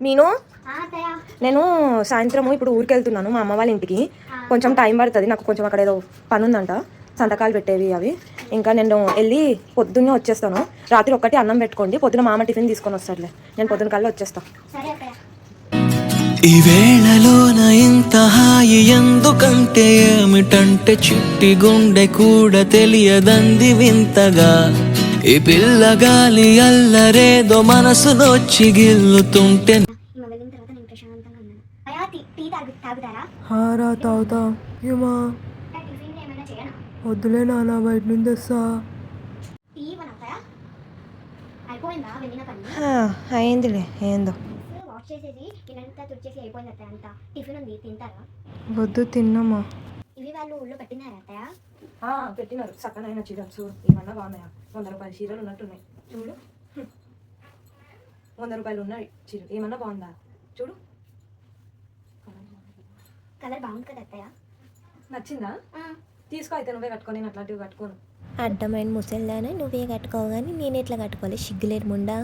మీను? ఆ, అత్తయ్య. నేను సాయంత్రము ఇప్పుడు ఊరికి వెళ్తున్నాను మా అమ్మ వాళ్ళ ఇంటికి. కొంచెం టైం పడుతుంది నాకు కొంచెం అక్కడ ఏదో పని ఉందంట సంతకాలు పెట్టేవి అవి. ఇంకా నేను వెళ్ళి పొద్దున్నే వచ్చేస్తాను. రాత్రి ఒక్కటి అన్నం పెట్టుకోండి పొద్దున మామ టిఫిన్ తీసుకొని వస్తాడులే. నేను పొద్దున కల్లా వచ్చేస్తాను ఈ వేళలోన ఇంత హాయి ఎందుకంటే ఏమిటంటే చిట్టి గుండె కూడా తెలియదంది వింతగా. ఈ పిల్లగాలి అల్లరేదో మనసునొచ్చి గిల్లుతుంటే ఈమె వెళ్ళిన తర్వాత నేను ప్రశాంతంగా ఉన్నాను అయ్యా టీ టీ తాగు తాగుతారా హారా తాగుతా ఏమా? నాకు టిఫిన్ ఏమైనా చేయనా వద్దులే నాన్న బయట టీ అయిపోయిందా వెళ్ళిన పని హా, అయిందిలే ఏందో. వాష్ చేసేసి ఇల్లంతా తుడిచేసి అయిపోయింది అత్తయ్య అంతా టిఫిన్ ఉంది తింటారా వద్దు తిన్నమ్మా. ఇవి వాళ్ళు ఊళ్ళో పెట్టినారా అత్తయ్య? పెట్టినారు. చక్కనైన చీరలు చూడు. ఏమన్నా బాగున్నాయా? వంద రూపాయల చీరలు ఉన్నట్టున్నాయి. చూడు. వంద రూపాయలు ఉన్నాయి చీరలు. ఏమన్నా బాగుందా? చూడు. కలర్ బాగుంది కదా అత్తయ్య? నచ్చిందా? ఆ, తీసుకో అయితే నువ్వే కట్టుకొని నేను అట్లాంటివి కట్టుకోను. అడ్డమైన ముసలిదానే? నువ్వే కట్టుకోవు కానీ నేను ఎట్లా కట్టుకోవాలి? సిగ్గులేరు ముండా?